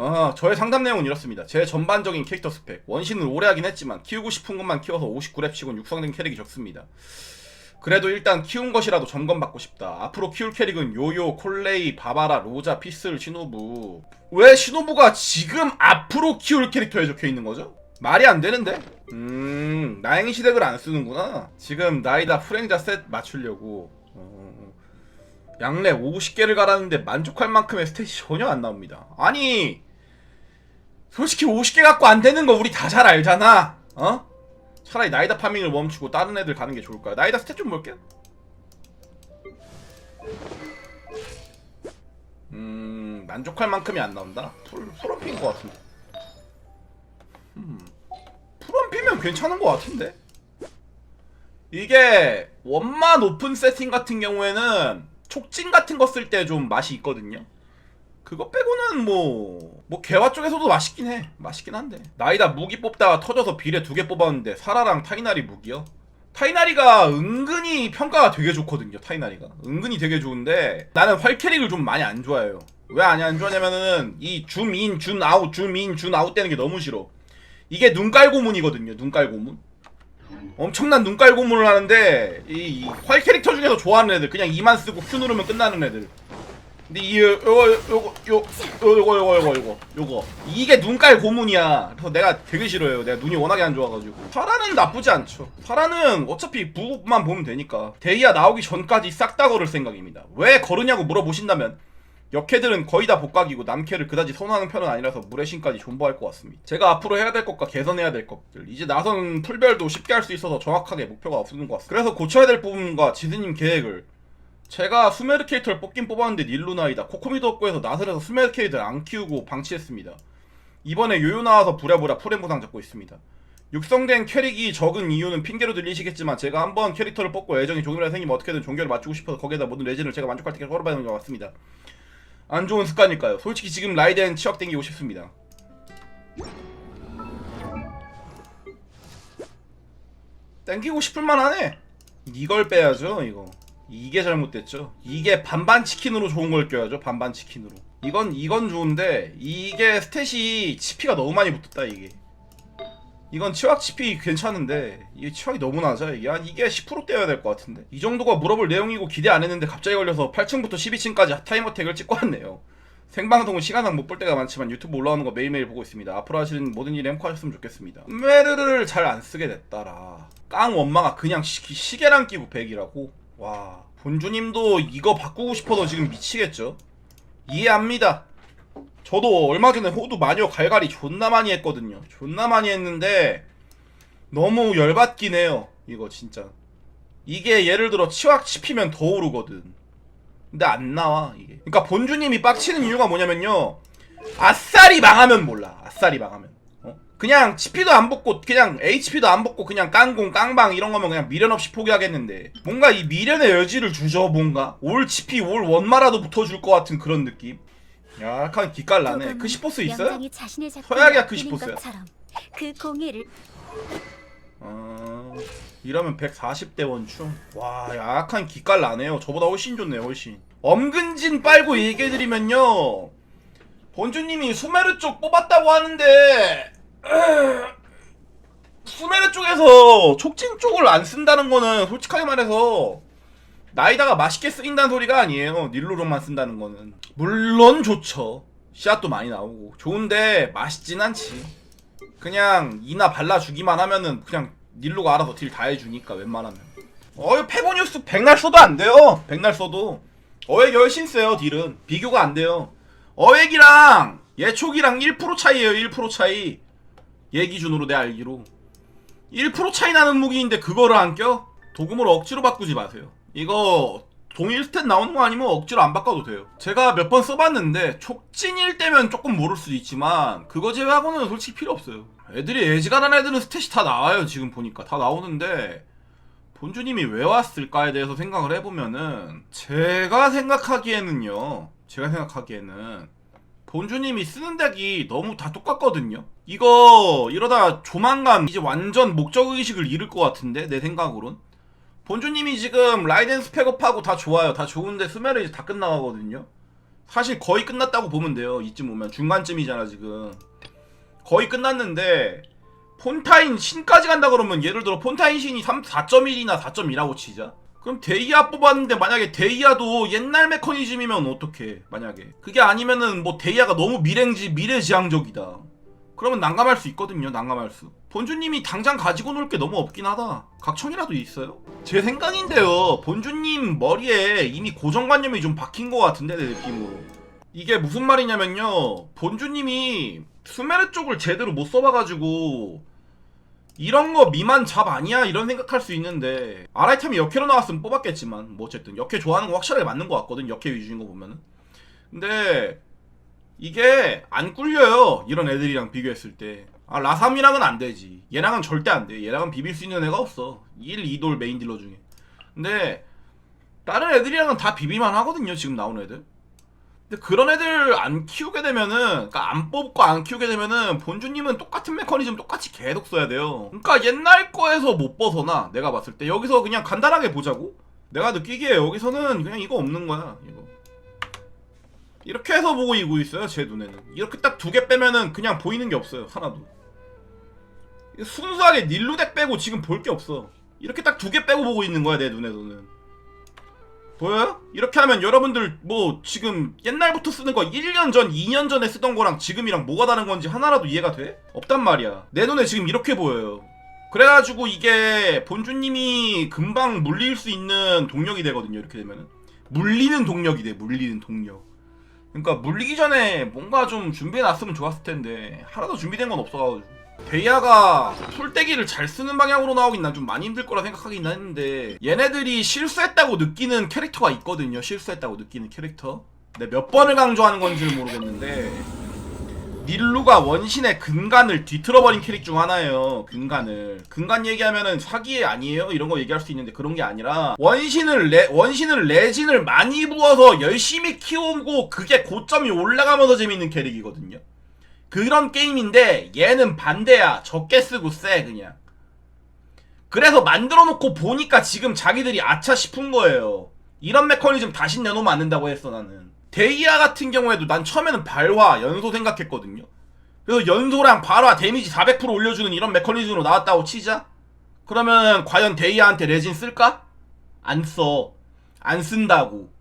어, 저의 상담 내용은 이렇습니다. 제 전반적인 캐릭터 스펙. 원신을 오래 하긴 했지만 키우고 싶은 것만 키워서 59렙 치곤 육성된 캐릭이 적습니다. 그래도 일단 키운 것이라도 점검받고 싶다. 앞으로 키울 캐릭은 요요, 콜레이, 바바라, 로자, 피슬, 시노부. 왜 시노부가 지금 앞으로 키울 캐릭터에 적혀 있는 거죠? 말이 안 되는데? 음, 나행시 시덱을 안 쓰는구나. 지금 나이다 프랭자 셋 맞추려고. 어, 양랩 50개를 갈았는데 만족할 만큼의 스탯이 전혀 안 나옵니다. 아니, 솔직히 50개 갖고 안 되는 거 우리 다 잘 알잖아. 어? 차라리 나이다 파밍을 멈추고 다른 애들 가는 게 좋을까요? 나이다 스탯 좀 볼게요. 음, 만족할 만큼이 안 나온다. 풀, 풀업인 것 같은데. 음, 풀업이면 괜찮은 것 같은데? 이게 원만 오픈 세팅 같은 경우에는 촉진 같은 거 쓸 때 좀 맛이 있거든요. 그거 빼고는 뭐, 뭐, 개화 쪽에서도 맛있긴 해. 맛있긴 한데. 나이다 무기 뽑다가 터져서 비례 두 개 뽑았는데, 사라랑 타이나리 무기요? 타이나리가 은근히 평가가 되게 좋거든요, 타이나리가. 은근히 되게 좋은데, 나는 활캐릭을 좀 많이 안 좋아해요. 왜안안 좋아하냐면은, 이 줌인, 준 아웃, 줌인, 준 아웃 되는 게 너무 싫어. 이게 눈깔고문이거든요, 눈깔고문. 엄청난 눈깔고문을 하는데, 이, 이 활 캐릭터 중에서 좋아하는 애들, 그냥 이만 쓰고 Q 누르면 끝나는 애들. 근데 이 요거 요거 요 요거 요거 요거 요거 요거 이게 눈깔 고문이야. 그래서 내가 되게 싫어요. 내가 눈이 워낙에 안 좋아가지고. 파라는 나쁘지 않죠. 파라는 어차피 부만 보면 되니까 데이아 나오기 전까지 싹 다 걸을 생각입니다. 왜 걸으냐고 물어보신다면 역캐들은 거의 다 복각이고 남캐를 그다지 선호하는 편은 아니라서 물의 신까지 존버할 것 같습니다. 제가 앞으로 해야 될 것과 개선해야 될 것들 이제 나선 풀별도 쉽게 할 수 있어서 정확하게 목표가 없는 것 같습니다. 그래서 고쳐야 될 부분과 지드님 계획을 제가 수메르 캐릭터를 뽑긴 뽑았는데 닐루나이다 코코미도 없고 해서 나설에서 수메르 캐릭터를 안 키우고 방치했습니다. 이번에 요요 나와서 부랴부랴 프렘 부상 잡고 있습니다. 육성된 캐릭이 적은 이유는 핑계로 들리시겠지만 제가 한번 캐릭터를 뽑고 애정이 조금이라도 생기면 어떻게든 종교를 맞추고 싶어서 거기에다 모든 레진을 제가 만족할 때까지 걸어봐야 것 같습니다. 안 좋은 습관일까요? 솔직히 지금 라이덴 치약 땡기고 싶습니다. 땡기고 싶을 만 하네. 이걸 빼야죠, 이거. 이게 잘못됐죠. 이게 반반 치킨으로 좋은 걸 껴야죠. 반반 치킨으로. 이건 이건 좋은데 이게 스탯이 치피가 너무 많이 붙었다 이게. 이건 치확 치피 괜찮은데 이게 치확이 너무 낮아 이게 한 이게 10% 떼야 될 것 같은데 이 정도가 물어볼 내용이고 기대 안 했는데 갑자기 걸려서 8층부터 12층까지 타이머 택을 찍고 왔네요. 생방송은 시간상 못 볼 때가 많지만 유튜브 올라오는 거 매일매일 보고 있습니다. 앞으로 하시는 모든 일에 행복하셨으면 좋겠습니다. 메르를 잘 안 쓰게 됐다라. 깡 원마가 그냥 시, 시계랑 끼고 100이라고? 와 본주님도 이거 바꾸고 싶어서 지금 미치겠죠? 이해합니다. 저도 얼마 전에 호두 마녀 갈갈이 존나 많이 했거든요. 존나 많이 했는데 너무 열받긴 해요. 이거 진짜. 이게 예를 들어 치확 치피면 더 오르거든. 근데 안 나와 이게. 그러니까 본주님이 빡치는 이유가 뭐냐면요. 아싸리 망하면 몰라. 아싸리 망하면. 어? 그냥 치피도 안 붙고 그냥 HP도 안 붙고 그냥 깡공 깡방 이런 거면 그냥 미련 없이 포기하겠는데 뭔가 이 미련의 여지를 주죠 뭔가 올 치피 올 원마라도 붙어줄 것 같은 그런 느낌. 약간 기깔 나네. 그 시포스 있어요? 영광이 자신의 작품을 서야기야 그 시포스야. 그 공예를 어... 이러면 140대 원충. 와, 약간 기깔 나네요. 저보다 훨씬 좋네요, 훨씬. 엄근진 빨고 얘기해드리면요. 본주님이 수메르 쪽 뽑았다고 하는데, 수메르 쪽에서 촉진 쪽을 안 쓴다는 거는 솔직하게 말해서 나이다가 맛있게 쓰인다는 소리가 아니에요. 닐로로만 쓴다는 거는. 물론 좋죠. 씨앗도 많이 나오고. 좋은데 맛있진 않지. 그냥 이나 발라주기만 하면은 그냥 닐로가 알아서 딜 다 해주니까 웬만하면 어이 페보니우스 백날 써도 안 돼요 백날 써도 어획이 훨씬 세요 딜은 비교가 안 돼요 어획이랑 예촉이랑 1% 차이에요 1% 차이. 얘 기준으로 내 알기로. 1% 차이 나는 무기인데 그거를 안 껴? 도금으로 억지로 바꾸지 마세요. 이거 동일 스탯 나오는 거 아니면 억지로 안 바꿔도 돼요. 제가 몇 번 써봤는데 촉진일 때면 조금 모를 수도 있지만 그거 제외하고는 솔직히 필요 없어요. 애들이 애지간한 애들은 스탯이 다 나와요 지금 보니까. 다 나오는데 본주님이 왜 왔을까에 대해서 생각을 해보면은 제가 생각하기에는요 제가 생각하기에는 본주님이 쓰는 덱이 너무 다 똑같거든요 이거 이러다 조만간 이제 완전 목적의식을 잃을 것 같은데 내 생각으론 본주님이 지금 라이덴 스펙업하고 다 좋아요 다 좋은데 스멜은 이제 다 끝나가거든요 사실 거의 끝났다고 보면 돼요. 이쯤 오면 중간쯤이잖아 지금. 거의 끝났는데 폰타인 신까지 간다 그러면 예를 들어 폰타인 신이 3, 4.1이나 4.2라고 치자. 그럼 데이아 뽑았는데 만약에 데이아도 옛날 메커니즘이면 어떡해 만약에? 그게 아니면은 뭐 데이아가 너무 미래지 미래지향적이다. 그러면 난감할 수 있거든요 난감할 수. 본주님이 당장 가지고 놀 게 너무 없긴 하다. 각청이라도 있어요? 제 생각인데요 본주님 머리에 이미 고정관념이 좀 박힌 것 같은데 내 느낌으로. 이게 무슨 말이냐면요 본주님이 수메르 쪽을 제대로 못 써봐가지고 이런 거 미만 잡 아니야? 이런 생각할 수 있는데 아라이템이 역캐로 나왔으면 뽑았겠지만 뭐 어쨌든 역캐 좋아하는 거 확실하게 맞는 것 같거든 역캐 위주인 거 보면은. 근데 이게 안 꿀려요 이런 애들이랑 비교했을 때 아 라삼이랑은 안 되지. 얘랑은 절대 안 돼. 얘랑은 비빌 수 있는 애가 없어. 1, 2돌 메인 딜러 중에. 근데 다른 애들이랑은 다 비빌만 하거든요 지금 나온 애들 근데 그런 애들 안 키우게 되면은 그러니까 안 뽑고 안 키우게 되면은 본주님은 똑같은 메커니즘 똑같이 계속 써야 돼요. 그러니까 옛날 거에서 못 벗어나 내가 봤을 때 여기서 그냥 간단하게 보자고. 내가 느끼기에 여기서는 그냥 이거 없는 거야 이거. 이렇게 해서 보고 이고 있어요 제 눈에는. 이렇게 딱 두 개 빼면은 그냥 보이는 게 없어요 하나도. 순수하게 닐루덱 빼고 지금 볼 게 없어. 이렇게 딱 두 개 빼고 보고 있는 거야 내 눈에서는. 보여요? 이렇게 하면 여러분들 뭐 지금 옛날부터 쓰는 거 1년 전, 2년 전에 쓰던 거랑 지금이랑 뭐가 다른 건지 하나라도 이해가 돼? 없단 말이야. 내 눈에 지금 이렇게 보여요. 그래가지고 이게 본주님이 금방 물릴 수 있는 동력이 되거든요. 이렇게 되면은. 물리는 동력이 돼, 물리는 동력. 그러니까 물리기 전에 뭔가 좀 준비해놨으면 좋았을 텐데 하나도 준비된 건 없어가지고. 데이아가 솔떼기를 잘 쓰는 방향으로 나오긴 난 좀 많이 힘들 거라 생각하긴 했는데 얘네들이 실수했다고 느끼는 캐릭터가 있거든요. 실수했다고 느끼는 캐릭터. 근데 몇 번을 강조하는 건지는 모르겠는데 닐루가 원신의 근간을 뒤틀어버린 캐릭 중 하나예요. 근간을. 근간 얘기하면은 사기 아니에요? 이런 거 얘기할 수 있는데 그런 게 아니라 원신을 레, 원신을 레진을 많이 부어서 열심히 키우고 그게 고점이 올라가면서 재밌는 캐릭이거든요 그런 게임인데 얘는 반대야. 적게 쓰고 쎄 그냥. 그래서 만들어 놓고 보니까 지금 자기들이 아차 싶은 거예요. 이런 메커니즘 다시 내놓으면 안 된다고 했어 나는. 데이아 같은 경우에도 난 처음에는 발화, 연소 생각했거든요. 그래서 연소랑 발화 데미지 400% 올려주는 이런 메커니즘으로 나왔다고 치자? 그러면 과연 데이아한테 레진 쓸까? 안 써. 안 쓴다고.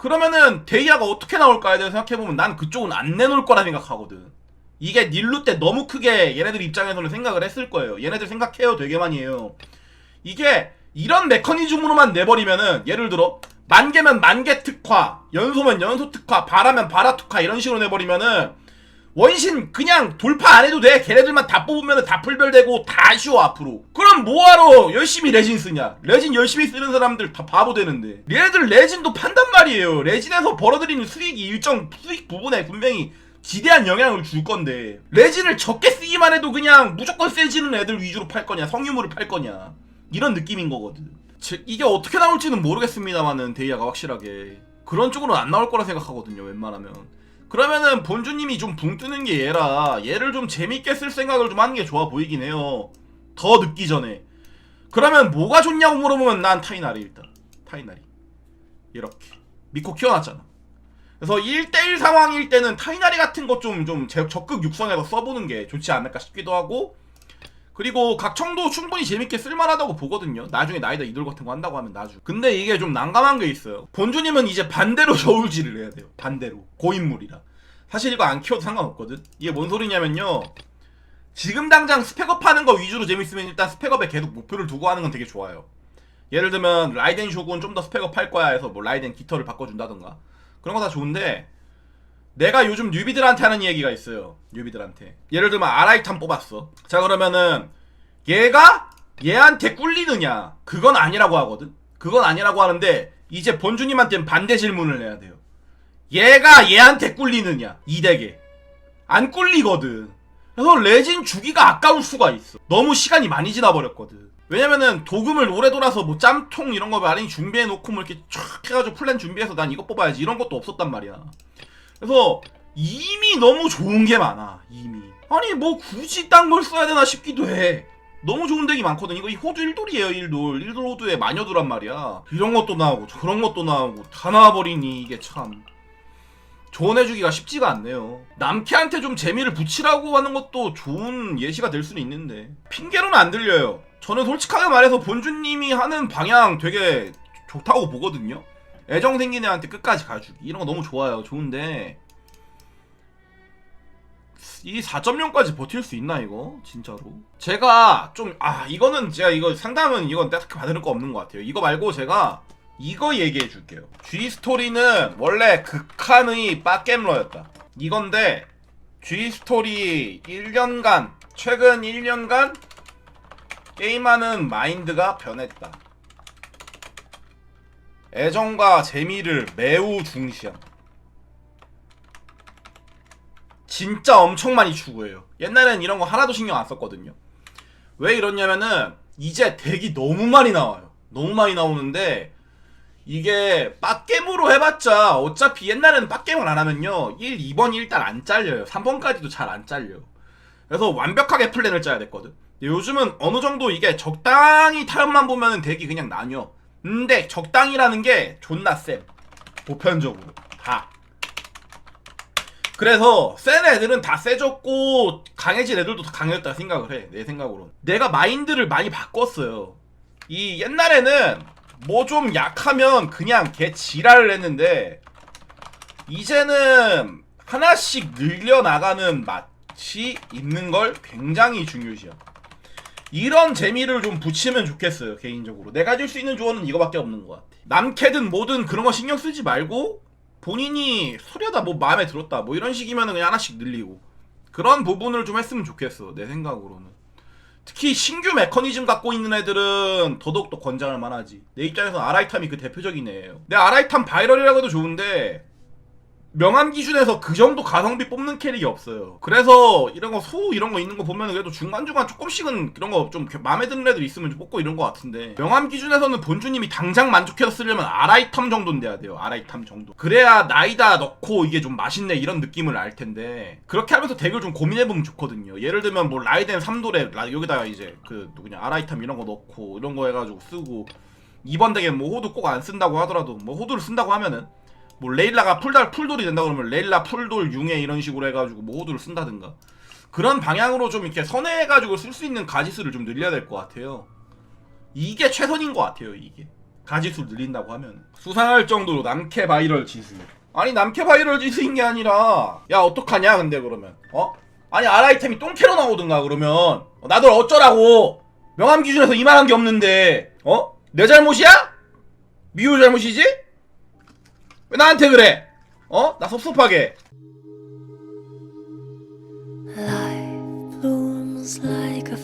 그러면은 데이아가 어떻게 나올까에 대해서 생각해보면 난 그쪽은 안 내놓을 거라 생각하거든. 이게 닐루 때 너무 크게 얘네들 입장에서는 생각을 했을 거예요. 얘네들 생각해요 되게 많이 해요. 이게 이런 메커니즘으로만 내버리면은 예를 들어 만개면 만개 특화, 연소면 연소 특화, 바라면 바라 특화 이런 식으로 내버리면은 원신 그냥 돌파 안 해도 돼. 걔네들만 다 뽑으면 다 풀별되고 다 쉬워 앞으로. 그럼 뭐하러 열심히 레진 쓰냐? 레진 열심히 쓰는 사람들 다 바보 되는데. 얘네들 레진도 판단 말이에요. 레진에서 벌어들이는 수익이 일정 수익 부분에 분명히 지대한 영향을 줄 건데 레진을 적게 쓰기만 해도 그냥 무조건 세지는 애들 위주로 팔 거냐 성유물을 팔 거냐 이런 느낌인 거거든. 제, 이게 어떻게 나올지는 모르겠습니다만은 데이아가 확실하게 그런 쪽으로는 안 나올 거라 생각하거든요. 웬만하면. 그러면은 본주님이 좀 붕 뜨는 게 얘라 얘를 좀 재밌게 쓸 생각을 좀 하는 게 좋아 보이긴 해요. 더 늦기 전에. 그러면 뭐가 좋냐고 물어보면 난 타이나리 일단. 타이나리. 이렇게. 믿고 키워놨잖아. 그래서 1대1 상황일 때는 타이나리 같은 거좀좀 적극 육성해서 써보는 게 좋지 않을까 싶기도 하고 그리고 각청도 충분히 재밌게 쓸만하다고 보거든요. 나중에 나이다 이돌 같은 거 한다고 하면 나중. 근데 이게 좀 난감한 게 있어요. 본주님은 이제 반대로 저울질을 해야 돼요. 반대로 고인물이라. 사실 이거 안 키워도 상관없거든. 이게 뭔 소리냐면요. 지금 당장 스펙업 하는 거 위주로 재밌으면 일단 스펙업에 계속 목표를 두고 하는 건 되게 좋아요. 예를 들면 라이덴 쇼군 좀 더 스펙업 할 거야 해서 뭐 라이덴 깃털을 바꿔준다던가 그런 거 다 좋은데 내가 요즘 뉴비들한테 하는 얘기가 있어요. 뉴비들한테. 예를 들면 아라이탄 뽑았어. 자 그러면은 얘가 얘한테 꿀리느냐? 그건 아니라고 하거든. 그건 아니라고 하는데 이제 본주님한테는 반대 질문을 해야 돼요. 얘가 얘한테 꿀리느냐? 이 덱에. 안 꿀리거든. 그래서 레진 주기가 아까울 수가 있어. 너무 시간이 많이 지나버렸거든. 왜냐면은 도금을 오래 돌아서 뭐 짬통 이런 거 많이 준비해놓고 뭐 이렇게 촥 해가지고 플랜 준비해서 난 이거 뽑아야지 이런 것도 없었단 말이야. 그래서 이미 너무 좋은 게 많아 이미. 아니 뭐 굳이 딴 걸 써야 되나 싶기도 해. 너무 좋은 덱이 많거든. 이거 이 호두 1돌이에요 1돌. 1돌 호두에 마녀두란 말이야. 이런 것도 나오고 저런 것도 나오고 다 나와버리니 이게 참. 조언해주기가 쉽지가 않네요. 남캐한테 좀 재미를 붙이라고 하는 것도 좋은 예시가 될 수는 있는데. 핑계로는 안 들려요. 저는 솔직하게 말해서 본주님이 하는 방향 되게 좋다고 보거든요. 애정 생긴 애한테 끝까지 가주기. 이런 거 너무 좋아요. 좋은데. 이 4.0까지 버틸 수 있나 이거? 진짜로. 제가 좀 아 이거는 제가 이거 상담은 이건 딱히 받을 거 없는 것 같아요. 이거 말고 제가 이거 얘기해 줄게요. G 스토리는 원래 극한의 빡겜러였다. 이건데 G 스토리 1년간 최근 1년간 게임하는 마인드가 변했다 애정과 재미를 매우 중시함 진짜 엄청 많이 추구해요. 옛날엔 이런 거 하나도 신경 안 썼거든요. 왜 이러냐면은 이제 덱이 너무 많이 나와요. 너무 많이 나오는데 이게 빡겜으로 해봤자 어차피 옛날에는 빡겜을 안 하면요 1, 2번 일단 안 잘려요. 3번까지도 잘 안 잘려요. 그래서 완벽하게 플랜을 짜야 됐거든. 요즘은 어느 정도 이게 적당히 타협만 보면은 덱이 그냥 나뉘어. 근데 적당이라는 게 존나 쎄. 보편적으로 다. 그래서 센 애들은 다 세졌고 강해진 애들도 다 강해졌다 생각을 해. 내 생각으로. 내가 마인드를 많이 바꿨어요. 이 옛날에는 뭐 좀 약하면 그냥 개 지랄을 했는데 이제는 하나씩 늘려나가는 맛이 있는 걸 굉장히 중요시해. 이런 재미를 좀 붙이면 좋겠어요 개인적으로. 내가 줄 수 있는 조언은 이거밖에 없는 것 같아. 남캐든 뭐든 그런 거 신경 쓰지 말고 본인이 소려다 뭐 마음에 들었다 뭐 이런 식이면 그냥 하나씩 늘리고. 그런 부분을 좀 했으면 좋겠어 내 생각으로는. 특히 신규 메커니즘 갖고 있는 애들은 더더욱더 권장할 만하지. 내 입장에서 아라이탐이 그 대표적인 애예요. 내 아라이탐 바이럴이라고 해도 좋은데 명함 기준에서 그 정도 가성비 뽑는 캐릭이 없어요. 그래서 이런 거 소 이런 거 있는 거 보면 그래도 중간중간 조금씩은 그런 거 좀 마음에 드는 애들 있으면 좀 뽑고 이런 거 같은데 명함 기준에서는 본주님이 당장 만족해서 쓰려면 아라이탐 정도는 돼야 돼요. 아라이탐 정도. 그래야 나이다 넣고 이게 좀 맛있네 이런 느낌을 알 텐데 그렇게 하면서 덱을 좀 고민해보면 좋거든요. 예를 들면 뭐 라이덴 3돌에 라- 여기다가 이제 그 누구냐 아라이탐 이런 거 넣고 이런 거 해가지고 쓰고 이번 덱에 뭐 호두 꼭 안 쓴다고 하더라도 뭐 호두를 쓴다고 하면은 뭐 레일라가 풀달 풀돌이 된다 그러면 레일라 풀돌 융해 이런 식으로 해가지고 뭐 호두를 쓴다든가 그런 방향으로 좀 이렇게 선회해가지고 쓸 수 있는 가지수를 좀 늘려야 될 것 같아요. 이게 최선인 것 같아요. 이게 가지수 늘린다고 하면 수상할 정도로 남캐 바이럴 지수. 아니 남캐 바이럴 지수인 게 아니라 야 어떡하냐 근데 그러면 어? 아니 아라이템이 똥캐로 나오든가 그러면 어, 나들 어쩌라고 명함 기준에서 이만한 게 없는데 어? 내 잘못이야? 미우 잘못이지? 왜 나한테 그래? 어? 나 섭섭하게. Life blooms like a